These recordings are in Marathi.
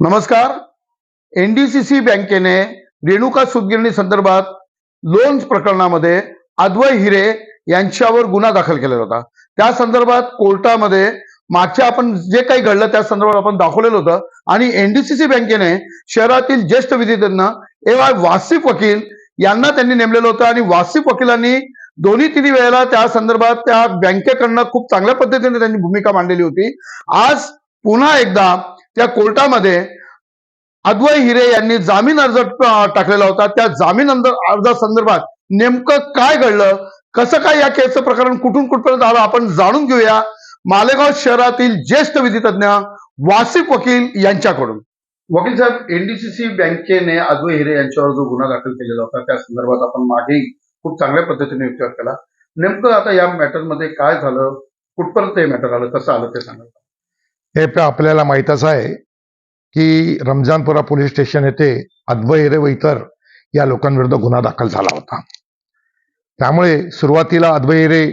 नमस्कार. एनडीसीसी बँकेने रेणुका सुतगिरणी संदर्भात लोन प्रकरणामध्ये अद्वय हिरे यांच्यावर गुन्हा दाखल केलेला होता. त्या संदर्भात कोर्टामध्ये मागच्या आपण जे काही घडलं त्या संदर्भात आपण दाखवलेलं होतं आणि एनडीसीसी बँकेने शहरातील ज्येष्ठ विधितज्ञ ए वाय वासिफ वकील यांना त्यांनी नेमलेलं होतं आणि वासिफ वकिलांनी दोन्ही तिन्ही वेळेला त्या संदर्भात त्या बँकेकडनं खूप चांगल्या पद्धतीने त्यांनी भूमिका मांडलेली होती. आज पुन्हा एकदा त्या कोर्टामध्ये अद्वय हिरे यांनी जामीन अर्ज टाकलेला होता. त्या जामीन अर्जासंदर्भात नेमकं काय घडलं? कसं काय या केसचं प्रकरण कुठून कुठपर्यंत आलं? आपण जाणून घेऊया. मालेगाव शहरातील ज्येष्ठ विधितज्ञ वासिफ वकील यांच्याकडून. वकील साहेब एनडीसीसी बँकेने अद्वय हिरे यांच्यावर जो गुन्हा दाखल केलेला होता त्या संदर्भात आपण मागे खूप चांगल्या पद्धतीने विचार केला. नेमकं आता या मॅटरमध्ये काय झालं? कुठपर्यंत हे मॅटर आलं? कसं आलं ते सांगा. हे प- आपल्याला माहीतच आहे की रमजानपुरा पोलीस स्टेशन येथे अद्वय व इतर या लोकांविरुद्ध गुन्हा दाखल झाला होता. त्यामुळे सुरुवातीला अद्वय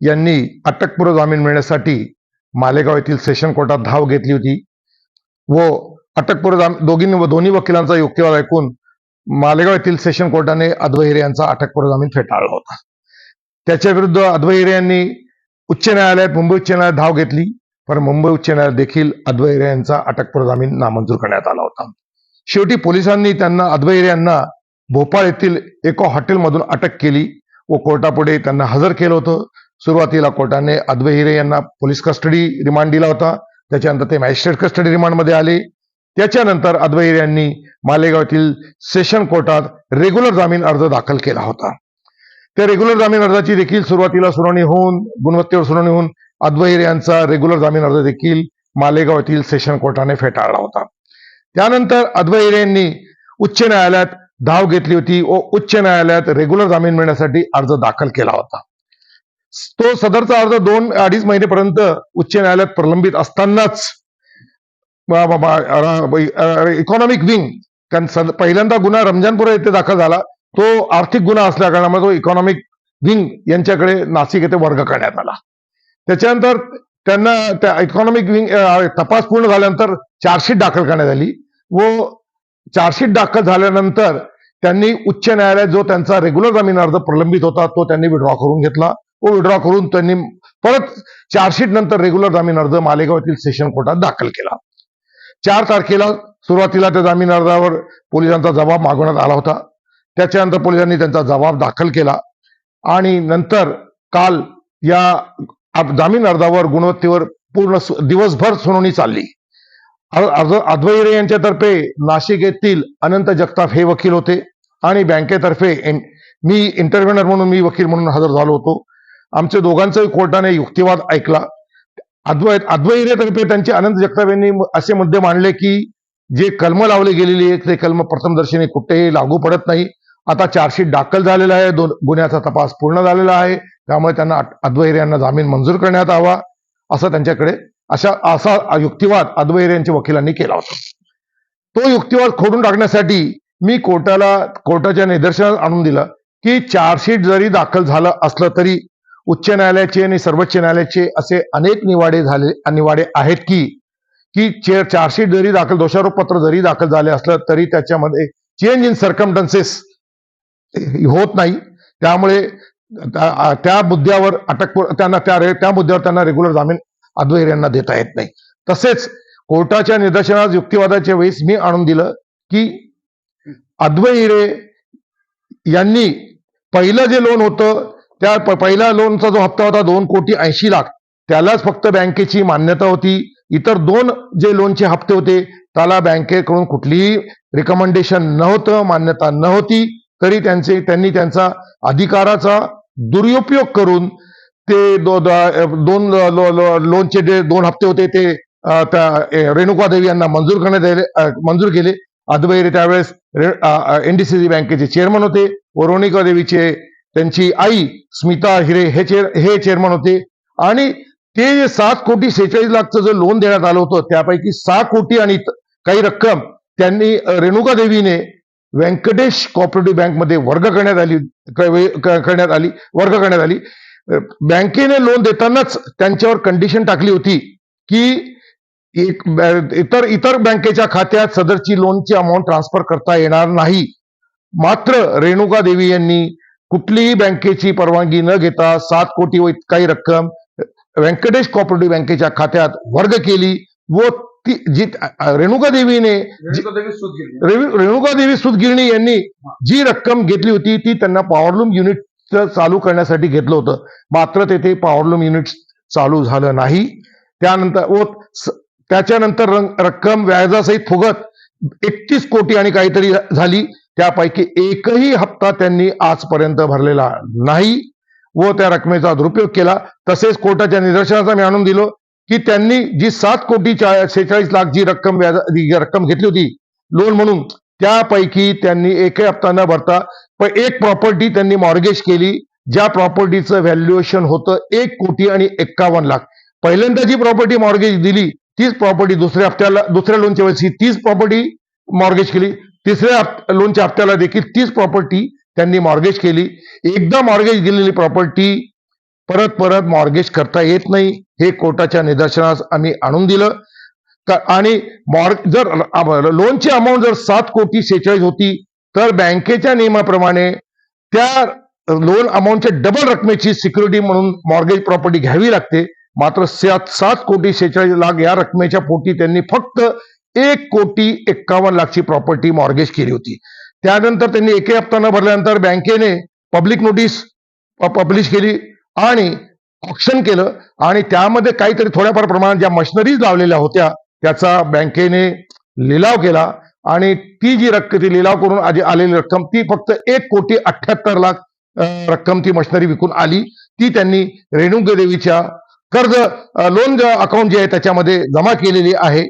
यांनी अटकपूर्व जामीन मिळण्यासाठी मालेगाव येथील सेशन कोर्टात धाव घेतली होती व अटकपूर्व जाम दोघींनी व दोन्ही वकिलांचा युक्तिवाद ऐकून मालेगाव येथील सेशन कोर्टाने अद्वय यांचा अटकपूर्व जामीन फेटाळला होता. त्याच्या विरुद्ध अद्वय यांनी उच्च न्यायालयात मुंबई उच्च न्यायालयात धाव घेतली. पण मुंबई उच्च न्यायालयात देखील अद्वैरे यांचा अटकपूर्व जामीन नामंजूर करण्यात आला होता. शेवटी पोलिसांनी त्यांना अद्वैरे यांना भोपाळ येथील एका हॉटेलमधून अटक केली व कोर्टापुढे त्यांना हजर केलं होतं. सुरुवातीला कोर्टाने अद्वैरे हिरे यांना पोलीस कस्टडी रिमांड दिला होता. त्याच्यानंतर ते मॅजिस्ट्रेट कस्टडी रिमांडमध्ये आले. त्याच्यानंतर अद्वै यांनी मालेगावातील सेशन कोर्टात रेग्युलर जामीन अर्ज दाखल केला होता. त्या रेग्युलर जामीन अर्जाची देखील सुरुवातीला सुनावणी होऊन गुणवत्तेवर सुनावणी होऊन अद्वैर यांचा रेग्युलर जामीन अर्ज देखील मालेगाव येथील सेशन कोर्टाने फेटाळला होता. त्यानंतर अद्वैर यांनी उच्च न्यायालयात धाव घेतली होती व उच्च न्यायालयात रेग्युलर जामीन मिळण्यासाठी अर्ज दाखल केला होता. तो सदरचा अर्ज दोन अडीच महिनेपर्यंत उच्च न्यायालयात प्रलंबित असतानाच इकॉनॉमिक विंग कारण पहिल्यांदा गुन्हा रमजानपुरा येथे दाखल झाला. तो आर्थिक गुन्हा असल्या कारणामुळे तो इकॉनॉमिक विंग यांच्याकडे नाशिक येथे वर्ग करण्यात आला. त्याच्यानंतर त्यांना त्या इकॉनॉमिक विंग तपास पूर्ण झाल्यानंतर चार्जशीट दाखल करण्यात आली. व चार्जशीट दाखल झाल्यानंतर त्यांनी उच्च न्यायालयात जो त्यांचा रेग्युलर जामीन अर्ज प्रलंबित होता तो त्यांनी विड्रॉ करून घेतला. व विड्रॉ करून त्यांनी परत चार्जशीट नंतर रेग्युलर जामीन अर्ज मालेगाव येथील सेशन कोर्टात दाखल केला. चार तारखेला सुरुवातीला त्या जामीन अर्जावर पोलिसांचा जबाब मागवण्यात आला होता. त्याच्यानंतर पोलिसांनी त्यांचा जबाब दाखल केला. आणि नंतर काल या जामीन अर्जावर गुणवत्तेवर पूर्ण दिवसभर सुनावणी चालली. अद्वैरे यांच्यातर्फे नाशिक येथील अनंत जगताप हे वकील होते आणि बँकेतर्फे मी इंटरव्हेनर म्हणून मी वकील म्हणून हजर झालो होतो. आमचे दोघांचाही कोर्टाने युक्तिवाद ऐकला. अद्वै अद्वैरेतर्फे त्यांचे अनंत जगताप यांनी असे मुद्दे मांडले की जे कलम लावले गेलेली आहेत ते कलम प्रथमदर्शनी कुठेही लागू पडत नाही. आता चार्जशीट दाखल झालेला आहे. दोन गुन्ह्याचा तपास पूर्ण झालेला आहे. त्यामुळे त्यांना अद्वैर यांना जामीन मंजूर करण्यात यावा असं त्यांच्याकडे अशा असा युक्तिवाद अद्वैर यांच्या वकिलांनी केला होता. तो युक्तिवाद खोडून टाकण्यासाठी मी कोर्टाला कोर्टाच्या निदर्शनात आणून दिलं की चार्जशीट जरी दाखल झालं असलं तरी उच्च न्यायालयाचे आणि सर्वोच्च न्यायालयाचे असे अनेक निवाडे झाले निवाडे आहेत की की चार्जशीट जरी दाखल दोषारोप पत्र जरी दाखल झाले असलं तरी त्याच्यामध्ये चेंज इन सर्कमटन्सेस होत नाही. त्यामुळे त्या त्या मुद्द्यावर अटक त्यांना त्या त्या मुद्द्यावर त्यांना रेग्युलर जामीन अद्वैर यांना देता येत नाही. तसेच कोर्टाच्या निदर्शनास युक्तिवादाच्या वेळेस मी आणून दिलं की अद्वैरे यांनी पहिलं जे लोन होतं त्या पहिल्या लोनचा जो हप्ता होता दोन कोटी ऐंशी लाख त्यालाच फक्त बँकेची मान्यता होती. इतर दोन जे लोनचे हप्ते होते त्याला बँकेकडून कुठलीही रिकमेंडेशन नव्हतं मान्यता नव्हती. तरी त्यांचे त्यांनी त्यांचा अधिकाराचा दुरुपयोग करून ते दो- दोन लो- लो- लो- लोनचे जे दोन हप्ते होते ते त्या रेणुका देवी यांना मंजूर करण्यात आले मंजूर केले. अद्वैर त्यावेळेस एनडीसीसी बँकेचे चेअरमन होते व रोणिका देवीचे त्यांची आई स्मिता हिरे हे चेअर हे चेअरमन होते. आणि ते जे सात कोटी सेहेचाळीस लाखचं जे लोन देण्यात आलं होतं त्यापैकी सहा कोटी आणि काही रक्कम त्यांनी रेणुका देवीने व्यंकटेश कॉपरेटिव्ह बँकमध्ये वर्ग करण्यात आली करण्यात आली वर्ग करण्यात आली. बँकेने लोन देतानाच त्यांच्यावर कंडिशन टाकली होती की एक इतर इतर बँकेच्या खात्यात सदरची लोनची अमाऊंट ट्रान्सफर करता येणार नाही. मात्र रेणुका देवी यांनी कुठलीही बँकेची परवानगी न घेता सात कोटी व काही रक्कम व्यंकटेश कॉपरेटिव्ह बँकेच्या खात्यात वर्ग केली व ती जी रेणुका देवीने रेणुका देवी सुतगिरणी यांनी जी रक्कम घेतली होती ती त्यांना पॉवरलूम युनिट चालू करण्यासाठी घेतलं होतं. मात्र तेथे पॉवरलूम युनिट चालू झालं नाही. त्यानंतर व त्याच्यानंतर रंग- रक्कम व्याजासहित फुगत एकतीस कोटी आणि काहीतरी झाली. त्यापैकी एकही हप्ता त्यांनी आजपर्यंत भरलेला नाही. व त्या रकमेचा दुरुपयोग केला. तसेच कोर्टाच्या निदर्शनाचा मी आणून दिलो. की त्यांनी जी सात कोटी शेहेचाळीस लाख जी रक्कम व्याज जी रक्कम घेतली होती लोन म्हणून त्यापैकी त्यांनी एकही हप्ता न भरता पण एक प्रॉपर्टी त्यांनी मॉर्गेज केली ज्या प्रॉपर्टीचं व्हॅल्युएशन होतं एक कोटी आणि एक्कावन्न लाख. पहिल्यांदा जी प्रॉपर्टी मॉर्गेज दिली तीच प्रॉपर्टी दुसऱ्या हप्त्याला दुसऱ्या लोनच्या वेळेस तीच प्रॉपर्टी मॉर्गेज केली तिसऱ्या लोनच्या हप्त्याला देखील तीच प्रॉपर्टी त्यांनी मॉर्गेज केली. एकदा मॉर्गेज दिलेली प्रॉपर्टी परत परत मॉर्गेज करता येत नाही. हे कोर्टाच्या निदर्शनास आम्ही आणून दिलं. आणि मॉर्ग जर लोनची अमाऊंट जर सात कोटी सेहेचाळीस होती तर बँकेच्या नियमाप्रमाणे त्या लोन अमाऊंटच्या डबल रकमेची सिक्युरिटी म्हणून मॉर्गेज प्रॉपर्टी घ्यावी लागते. मात्र सात सात कोटी सेहेचाळीस लाख या रकमेच्या पोटी त्यांनी फक्त एक कोटी एक्कावन्न लाखची प्रॉपर्टी मॉर्गेज केली होती. त्यानंतर त्यांनी एकही हप्ता न भरल्यानंतर बँकेने पब्लिक नोटीस पब्लिश केली. आणि ऑप्शन केलं आणि त्यामध्ये काहीतरी थोड्याफार प्रमाणात ज्या मशिनरीज लावलेल्या होत्या त्याचा बँकेने लिलाव केला आणि ती जी रक्कम ती लिलाव करून आधी आलेली रक्कम ती फक्त एक कोटी अठ्ठ्याहत्तर लाख रक्कम ती मशिनरी विकून आली. ती त्यांनी रेणुका देवीच्या कर्ज लोन अकाउंट जे आहे त्याच्यामध्ये जमा केलेली आहे.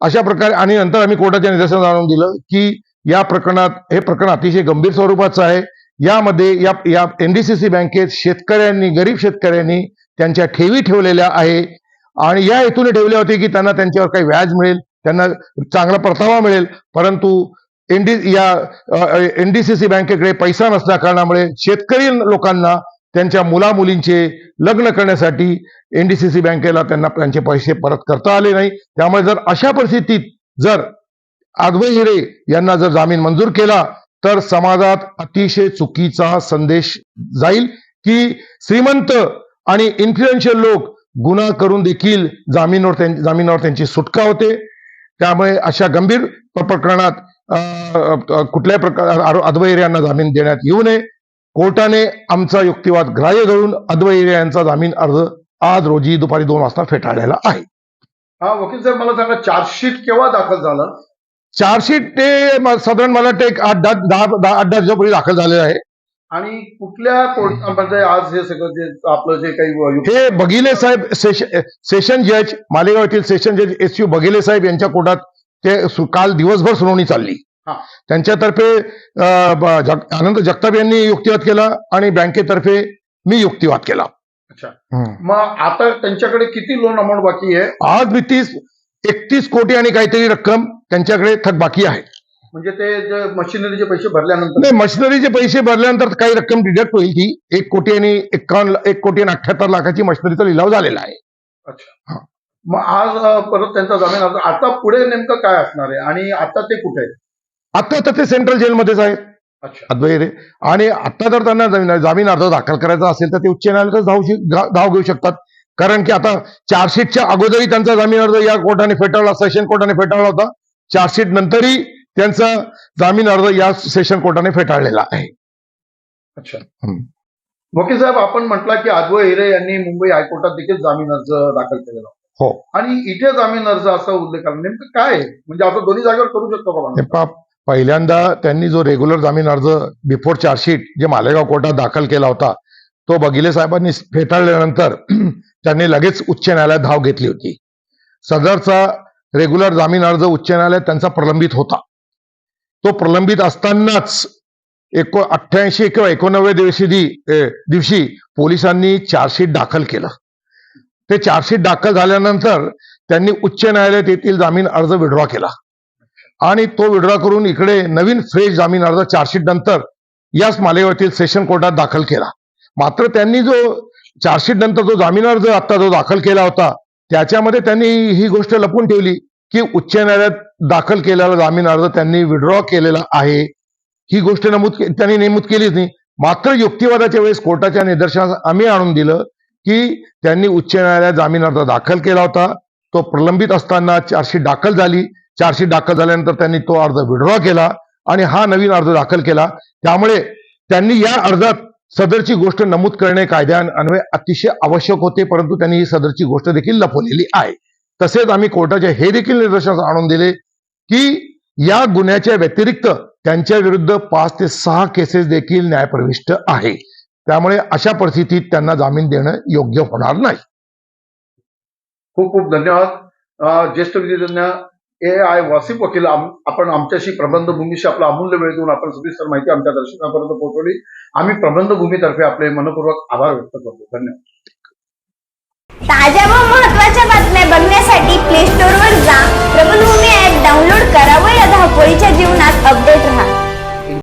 अशा प्रकारे आणि नंतर आम्ही कोर्टाच्या निदर्शन आणून दिलं की या प्रकरणात हे प्रकरण अतिशय गंभीर स्वरूपाचं आहे. यामध्ये या या एनडीसीसी बँकेत शेतकऱ्यांनी गरीब शेतकऱ्यांनी त्यांच्या ठेवी ठेवलेल्या आहे. आणि या हेतूने ठेवल्या होते की त्यांना त्यांच्यावर काही व्याज मिळेल त्यांना चांगला परतावा मिळेल. परंतु एनडी या एनडीसीसी बँकेकडे पैसा नसल्या कारणामुळे शेतकरी लोकांना त्यांच्या मुलामुलींचे लग्न करण्यासाठी एनडीसीसी बँकेला त्यांना त्यांचे पैसे परत करता आले नाही. त्यामुळे जर अशा परिस्थितीत जर आदवे हिरे यांना जर जामीन मंजूर केला तर समाजात अतिशय चुकीचा संदेश जाईल की श्रीमंत आणि इन्फ्लुएन्शियल लोक गुन्हा करून देखील जामीनवर त्यां- जामिनावर त्यांची सुटका होते. त्यामुळे अशा गंभीर प्रकरणात कुठल्याही प्रकार अद्वै यांना जामीन देण्यात येऊ नये. कोर्टाने आमचा युक्तिवाद ग्राह्य धरून अद्वै यांचा जामीन अर्ज आज रोजी दुपारी दोन वाजता फेटाळलेला आहे. हा वकील साहेब मला सांगा चार्जशीट केव्हा दाखल झालं? चार्जशीट ते म- साधारण मला वाटतं एक आठ दहा दहा दहा आठ दहा दिवसापूर्वी दाखल झालेलं आहे. आणि कुठल्या कोर्टामध्ये आज हे सगळं जे आपलं जे काही हे बघिले साहेब सेशन सेशन जज मालेगाव येथील सेशन जज एस यू बघिले साहेब यांच्या कोर्टात ते सु- काल दिवसभर सुनावणी चालली. हा. त्यांच्यातर्फे अं, ब- जग- आनंद जगताप यांनी युक्तिवाद केला आणि बँकेतर्फे मी युक्तिवाद केला. अच्छा. मग आता त्यांच्याकडे किती लोन अमाऊंट बाकी आहे? आज भीतीस एकतीस कोटी आणि काहीतरी रक्कम त्यांच्याकडे थकबाकी आहे. म्हणजे ते मशिनरीचे पैसे भरल्यानंतर नाही मशिनरीचे पैसे भरल्यानंतर काही रक्कम डिडक्ट होईल ती एक कोटी आणि एकावन्न एक कोटी आणि अठ्याहत्तर लाखाची मशिनरीचा लिलाव झालेला आहे. मग आज परत त्यांचा जामीन अर्ज आता पुढे नेमकं काय असणार आहे? आणि आता ते कुठे आहे आता तर ते सेंट्रल जेलमध्येच आहेत. अच्छा. अद्वैरे आणि आता जर त्यांना जामीन जामीन अर्ज दाखल करायचा असेल तर ते उच्च न्यायालयातच धाव शे- धा- धाव घेऊ शकतात. कारण की आता चार्जशीटच्या अगोदरही त्यांचा जामीन अर्ज या कोर्टाने फेटाळला सेशन कोर्टाने फेटाळला होता चार्जशीट नंतरही त्यांचा जामीन अर्ज या सेशन कोर्टाने फेटाळलेला आहे अच्छा. वकील साहेब आपण म्हटला की आदवय हिरे यांनी मुंबई हायकोर्टात देखील जामीन अर्ज दाखल केलेला हो. आणि इथे जामीन अर्ज असा उल्लेख आला नेमकं काय? म्हणजे आपण दोन्ही जागेवर करू शकतो का पहिल्यांदा त्यांनी जो रेग्युलर जामीन अर्ज बिफोर चार्जशीट जे मालेगाव कोर्टात दाखल केला होता तो बगिले साहेबांनी फेटाळल्यानंतर त्यांनी लगेच उच्च न्यायालयात धाव घेतली होती. सदरचा रेग्युलर जामीन अर्ज उच्च न्यायालयात त्यांचा प्रलंबित होता. तो प्रलंबित असतानाच एको अठ्ठ्याऐंशी किंवा एकोणनव्या दिवशी दिवशी पोलिसांनी चार्जशीट दाखल केलं. ते चार्जशीट दाखल झाल्यानंतर त्यांनी उच्च न्यायालयात येथील जामीन अर्ज विड्रॉ केला. आणि तो विड्रॉ करून इकडे नवीन फ्रेश जामीन अर्ज चार्जशीट नंतर याच मालेगावातील सेशन कोर्टात दाखल केला. मात्र त्यांनी जो चार्जशीट नंतर जो जामीन अर्ज आता जो दाखल केला होता त्याच्यामध्ये त्यांनी ही गोष्ट लपून ठेवली की उच्च न्यायालयात दाखल केलेला जामीन अर्ज त्यांनी विड्रॉ केलेला आहे. ही गोष्ट नमूद त्यांनी नमूद केलीच नाही. मात्र युक्तिवादाच्या वेळेस कोर्टाच्या निदर्शनास आम्ही आणून दिलं की त्यांनी उच्च न्यायालयात जामीन अर्ज दाखल केला होता. तो प्रलंबित असताना चार्जशीट दाखल झाली. चार्जशीट दाखल झाल्यानंतर त्यांनी तो अर्ज विड्रॉ केला आणि हा नवीन अर्ज दाखल केला. त्यामुळे त्यांनी या अर्जात सदरची गोष्ट नमूद करणे कायद्यान्वये अतिशय आवश्यक होते परंतु त्यांनी ही सदरची गोष्ट देखील लपवलेली आहे. तसेच आम्ही कोर्टाचे हे देखील निदर्शनास आणून दिले की या गुन्ह्याच्या व्यतिरिक्त त्यांच्या विरुद्ध पाच ते सहा केसेस देखील न्यायप्रविष्ट आहे. त्यामुळे अशा परिस्थितीत त्यांना जामीन देणं योग्य होणार नाही. खूप खूप धन्यवाद. ज्येष्ठ विधितज्ञ ए आय वासिफ वकील आपण आमच्याशी प्रबंधभूमीशी आपला अमूल्य वेळ देऊन आपण सविस्तर माहिती आमच्या दर्शनापर्यंत पोहोचवली. आम्ही प्रबंधभूमीतर्फे आपले मनपूर्वक आभार व्यक्त करतो. धन्यवाद. ताज्या व महत्त्वाच्या बातम्या बघण्यासाठी प्ले स्टोर वर जा. प्रबंधभूमी ऍप डाउनलोड करा व या धावपळीच्या जीवनात अपडेट राहा.